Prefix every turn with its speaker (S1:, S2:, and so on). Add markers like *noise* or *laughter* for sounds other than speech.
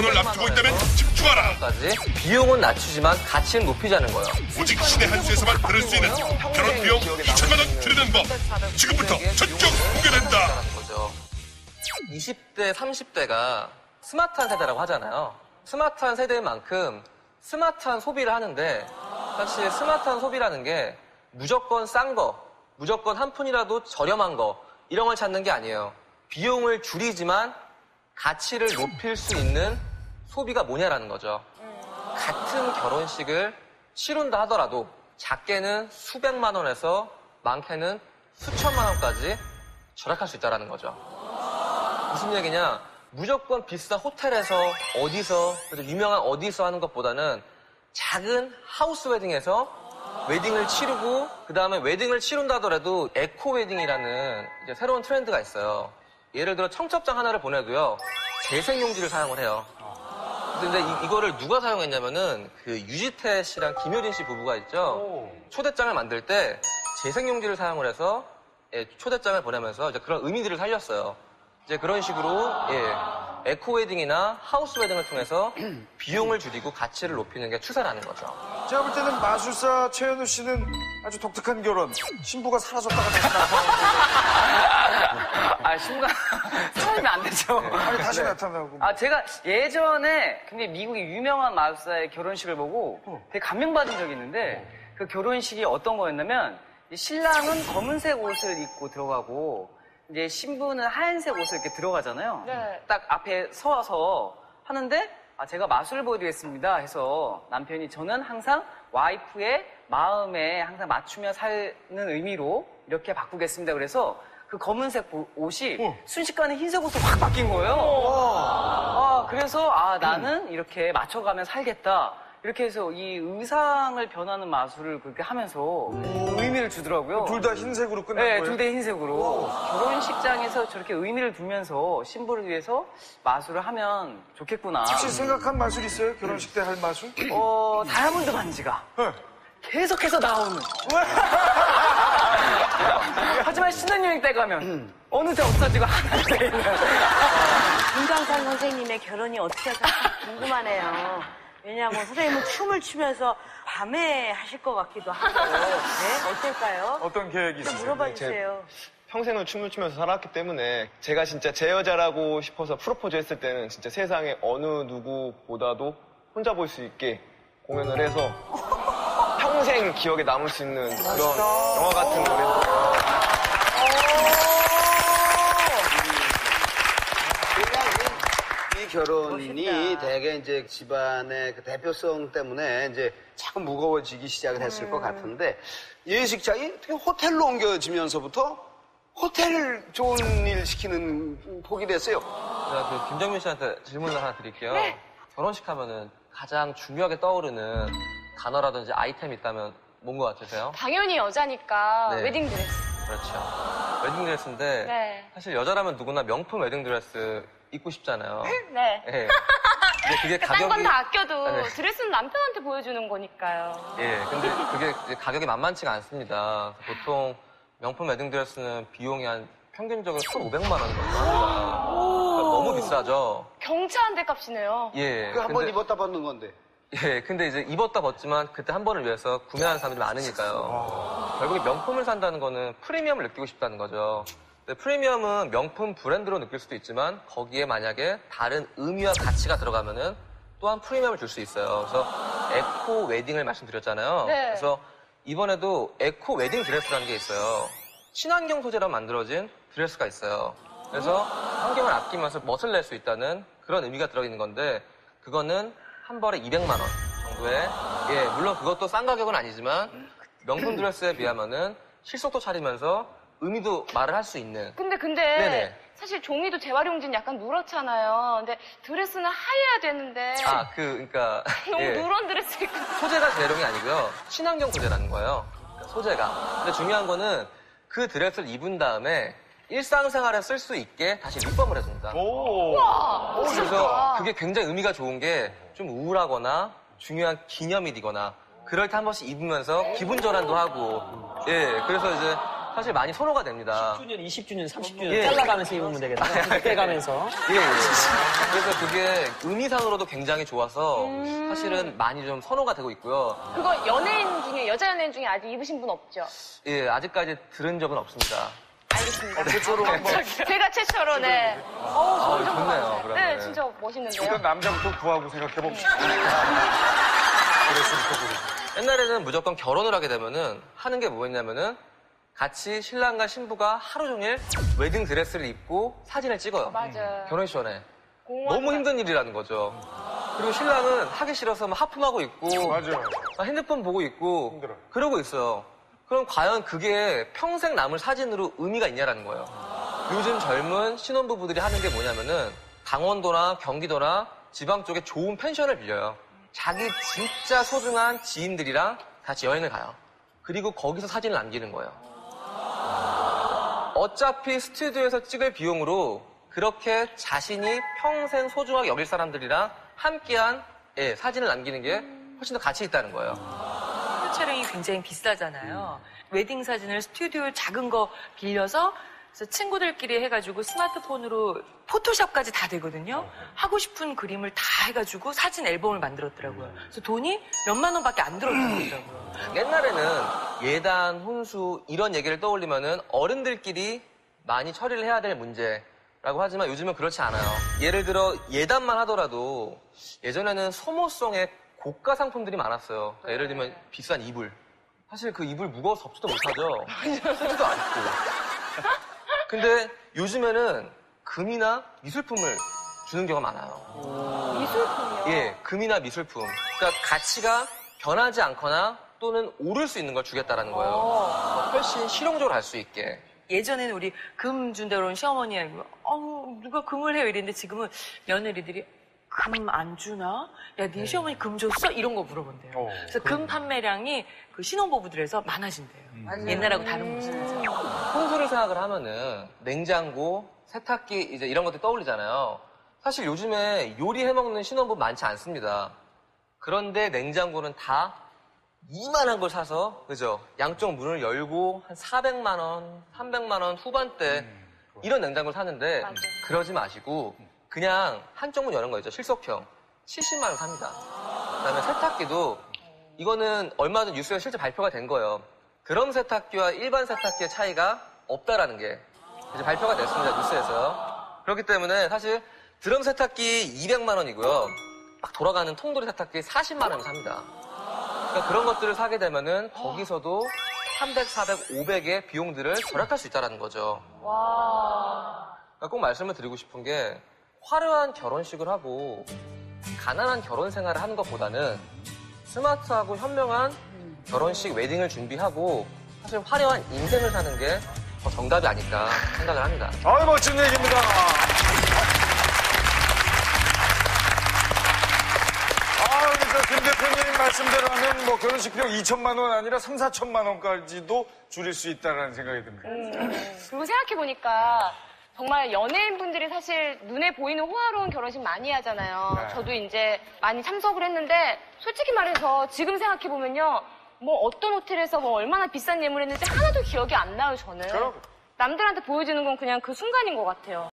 S1: 선을 앞두고 있다면 집중하라.
S2: 까지 비용은 낮추지만 가치는 높이자는 거예요.
S1: 오직 신의 한 수에서만 들을 수 있는 결혼 비용 2천만 원 드리는 법. 지금부터 전격 공개된다.
S2: 거죠. 20대, 30대가 스마트한 세대라고 하잖아요. 스마트한 세대인 만큼 스마트한 소비를 하는데 사실 스마트한 소비라는 게 무조건 싼 거, 무조건 한 푼이라도 저렴한 거 이런 걸 찾는 게 아니에요. 비용을 줄이지만 가치를 높일 수 있는 소비가 뭐냐라는 거죠. 같은 결혼식을 치룬다 하더라도 작게는 수백만 원에서 많게는 수천만 원까지 절약할 수 있다는 거죠. 무슨 얘기냐? 무조건 비싼 호텔에서 어디서 유명한 어디서 하는 것보다는 작은 하우스 웨딩에서 웨딩을 치르고 그 다음에 웨딩을 치른다 하더라도 에코 웨딩이라는 새로운 트렌드가 있어요. 예를 들어 청첩장 하나를 보내도요 재생용지를 사용을 해요. 근데 이, 거를 누가 사용했냐면은 그 유지태 씨랑 김효린 씨 부부가 있죠. 초대장을 만들 때 재생용지를 사용을 해서 예, 초대장을 보내면서 이제 그런 의미들을 살렸어요. 이제 그런 식으로 예, 에코 웨딩이나 하우스 웨딩을 통해서 비용을 줄이고 가치를 높이는 게 추세라는 거죠.
S3: 제가 볼 때는 마술사 최현우 씨는 아주 독특한 결혼. 신부가 사라졌다가 다시 나타나고.
S4: 아, 신부가 *laughs* 사라지면 안 되죠.
S3: 아니,
S2: 네.
S3: 다시 나타나고.
S4: 아, 제가 예전에 굉장히 미국의 유명한 마술사의 결혼식을 보고 되게 감명받은 적이 있는데 그 결혼식이 어떤 거였냐면 이 신랑은 검은색 옷을 입고 들어가고 이제 신부는 하얀색 옷을 이렇게 들어가잖아요.
S5: 네.
S4: 딱 앞에 서서 하는데 아, 제가 마술을 보여드리겠습니다 해서 남편이 저는 항상 와이프의 마음에 항상 맞추며 사는 의미로 이렇게 바꾸겠습니다. 그래서 그 검은색 보- 옷이 순식간에 흰색 옷으로 확 바뀐 거예요. 아, 그래서 아, 나는 이렇게 맞춰가며 살겠다. 이렇게 해서 이 의상을 변하는 마술을 그렇게 하면서 의미를 주더라고요.
S3: 둘 다 흰색으로 끝난
S4: 네,
S3: 거예요?
S4: 둘 다 흰색으로. 결혼식장에서 저렇게 의미를 두면서 신부를 위해서 마술을 하면 좋겠구나.
S3: 혹시 생각한 마술 있어요? 결혼식 때 할 마술?
S4: 어, 다이아몬드 반지가
S3: 네.
S4: 계속해서 나오는. *laughs* 하지만 신혼여행 때 가면 어느새 없어지고 하나 돼 있는.
S5: 김강산 선생님의 결혼이 어떻게 할까 참 궁금하네요. 왜냐하면 선생님은 춤을 추면서 밤에 하실 것 같기도 하고. 네? 어떨까요?
S3: 어떤 계획이
S5: 좀
S3: 있으세요?
S5: 물어봐 주세요.
S6: 평생을 춤을 추면서 살았기 때문에 제가 진짜 제 여자라고 싶어서 프로포즈 했을 때는 진짜 세상에 어느 누구보다도 혼자 볼 수 있게 공연을 해서 평생 기억에 남을 수 있는 그런 영화 같은 노래를
S7: 이 결혼이
S5: 멋있다.
S7: 대개 이제 집안의 그 대표성 때문에 이제 자꾸 무거워지기 시작을 했을
S5: 음.
S7: 것 같은데 예식장이 어떻게 호텔로 옮겨지면서부터 호텔 좋은 일 시키는 폭이 됐어요.
S2: 제가 그 김정민 씨한테 질문을 하나 드릴게요.
S5: 네.
S2: 결혼식 하면은 가장 중요하게 떠오르는 단어라든지 아이템이 있다면 뭔 것 같으세요?
S8: 당연히 여자니까
S2: 네.
S8: 웨딩드레스.
S2: 그렇죠. 웨딩드레스인데
S8: 네.
S2: 사실 여자라면 누구나 명품 웨딩드레스 입고 싶잖아요. *laughs*
S8: 네.
S2: 예. 근데 그게
S8: 딴건
S2: 가격이
S8: 다 아껴도
S2: 네.
S8: 드레스는 남편한테 보여주는 거니까요.
S2: 예, 근데 그게 이제 가격이 만만치가 않습니다. 보통 명품 웨딩 드레스는 비용이 한 평균적으로 1,500만 원 정도 합니다. 그러니까 너무 비싸죠.
S8: 경차 한 대 값이네요.
S2: 예.
S7: 그 한 번
S2: 근데-
S7: 입었다 벗는 건데.
S2: 예, 근데 이제 입었다 벗지만 그때 한 번을 위해서 구매하는 사람들이 많으니까요. 결국에 명품을 산다는 거는 프리미엄을 느끼고 싶다는 거죠. 근데 프리미엄은 명품 브랜드로 느낄 수도 있지만 거기에 만약에 다른 의미와 가치가 들어가면은 또한 프리미엄을 줄 수 있어요. 그래서 에코 웨딩을 말씀드렸잖아요.
S8: 네.
S2: 그래서 이번에도 에코 웨딩 드레스라는 게 있어요. 친환경 소재로 만들어진 드레스가 있어요. 그래서 환경을 아끼면서 멋을 낼 수 있다는 그런 의미가 들어있는 건데 그거는 한 벌에 200만 원 정도의 예 물론 그것도 싼 가격은 아니지만 명품 드레스에 비하면은 실속도 차리면서 의미도 말을 할 수 있는
S8: 근데 근데
S2: 네네.
S8: 사실 종이도 재활용지는 약간 누렇잖아요. 근데 드레스는 하얘야 되는데
S2: 아 그 그러니까 *laughs*
S8: 너무
S2: 예.
S8: 누런 드레스 입고
S2: 소재가 재롱이 아니고요. 친환경 소재라는 거예요. 그러니까 소재가. 근데 중요한 거는 그 드레스를 입은 다음에 일상생활에 쓸 수 있게 다시 리폼을 해줍니다.
S8: 와
S2: 그래서 그게 굉장히 의미가 좋은 게 좀 우울하거나 중요한 기념일이거나 그럴 때 한 번씩 입으면서 기분 전환도 하고 예 그래서 이제 사실 많이 선호가 됩니다.
S9: 10주년, 20주년, 30주년
S2: 예.
S9: 잘라가면서 입으면 되겠다. 빼가면서.
S2: 예, 예. 그래서 그게 의미상으로도 굉장히 좋아서 사실은 많이 좀 선호가 되고 있고요.
S8: 그거 연예인 중에, 여자 연예인 중에 아직 입으신 분 없죠?
S2: 예, 아직까지 들은 적은 없습니다.
S8: 알겠습니다.
S3: 최초로 한번
S8: 제가 최초로, 네. 어우, 점점
S2: 좋네요,
S8: 많아요.
S2: 그러면.
S8: 네, 진짜 멋있는데요.
S3: 일단 남자부터 구하고 생각해 봅시다. 그랬으니까 우리.
S2: 옛날에는 무조건 결혼을 하게 되면은 하는 게 뭐였냐면은 같이 신랑과 신부가 하루 종일 웨딩 드레스를 입고 사진을 찍어요.
S8: 맞아요.
S2: 결혼식 전에. 너무 힘든 일이라는 거죠. 그리고 신랑은 하기 싫어서 막 하품하고 있고
S3: 맞아요.
S2: 막 핸드폰 보고 있고
S3: 힘들어요.
S2: 그러고 있어요. 그럼 과연 그게 평생 남을 사진으로 의미가 있냐라는 거예요. 요즘 젊은 신혼부부들이 하는 게 뭐냐면은 강원도나 경기도나 지방 쪽에 좋은 펜션을 빌려요. 자기 진짜 소중한 지인들이랑 같이 여행을 가요. 그리고 거기서 사진을 남기는 거예요. 어차피 스튜디오에서 찍을 비용으로 그렇게 자신이 평생 소중하게 여길 사람들이랑 함께한 예, 사진을 남기는 게 훨씬 더 가치 있다는 거예요.
S10: 스튜디오 촬영이 굉장히 비싸잖아요. 웨딩 사진을 스튜디오 작은 거 빌려서 그래서 친구들끼리 해가지고 스마트폰으로 포토샵까지 다 되거든요. 하고 싶은 그림을 다 해가지고 사진 앨범을 만들었더라고요. 그래서 돈이 몇만 원밖에 안 들었더라고요.
S2: 옛날에는 예단, 혼수 이런 얘기를 떠올리면은 어른들끼리 많이 처리를 해야 될 문제 라고 하지만 요즘은 그렇지 않아요. 예를 들어 예단만 하더라도 예전에는 소모성의 고가 상품들이 많았어요. 그러니까 예를 들면 비싼 이불. 사실 그 이불 무거워서 덮지도 못하죠. 쓰지도 않고. 근데 요즘에는 금이나 미술품을 주는 경우가 많아요.
S8: 미술품이요.
S2: 예, 금이나 미술품. 그러니까 가치가 변하지 않거나 또는 오를 수 있는 걸 주겠다라는 거예요. 훨씬 실용적으로 할 수 있게.
S10: 예전에는 우리 금 준다고 그러면 시어머니가 어우 누가 금을 해요 이랬는데 지금은 며느리들이 금 안 주나? 야, 네 시어머니 금 줬어? 이런 거 물어본대요.
S3: 어,
S10: 그래서 금 판매량이 그 신혼부부들에서 많아진대요. 옛날하고 다른 모습에서.
S2: 혼수를 생각을 하면은 냉장고, 세탁기 이제 이런 것들 떠올리잖아요. 사실 요즘에 요리 해 먹는 신혼부부 많지 않습니다. 그런데 냉장고는 다 이만한 걸 사서 그죠? 양쪽 문을 열고 한 400만 원, 300만 원 후반대 이런 냉장고를 사는데
S8: 맞아요.
S2: 그러지 마시고 그냥 한쪽 문 여는 거 있죠. 실속형 70만 원 삽니다. 그다음에 세탁기도 이거는 얼마 전 뉴스에 실제 발표가 된 거예요. 드럼 세탁기와 일반 세탁기의 차이가 없다라는 게 이제 발표가 됐습니다. 뉴스에서요. 그렇기 때문에 사실 드럼 세탁기 200만 원이고요. 막 돌아가는 통돌이 세탁기 40만 원 삽니다. 그러니까 그런 것들을 사게 되면은 거기서도 300, 400, 500의 비용들을 절약할 수 있다는 거죠.
S8: 와.
S2: 그러니까 꼭 말씀을 드리고 싶은 게 화려한 결혼식을 하고 가난한 결혼 생활을 하는 것보다는 스마트하고 현명한 결혼식 웨딩을 준비하고 사실 화려한 인생을 사는 게 더 정답이 아닐까 생각을 합니다.
S3: 아유, 멋진 얘기입니다. 아, 그러니까 김 대표님 말씀대로 하면 뭐 결혼식 비용 2천만 원 아니라 3, 4천만 원까지도 줄일 수 있다는 생각이 듭니다.
S8: 그리고 생각해보니까 정말 연예인분들이 사실 눈에 보이는 호화로운 결혼식 많이 하잖아요.
S3: 네.
S8: 저도 이제 많이 참석을 했는데 솔직히 말해서 지금 생각해보면요. 뭐 어떤 호텔에서 뭐 얼마나 비싼 예물을 했는지 하나도 기억이 안 나요, 저는.
S3: 그럼.
S8: 남들한테 보여주는 건 그냥 그 순간인 것 같아요.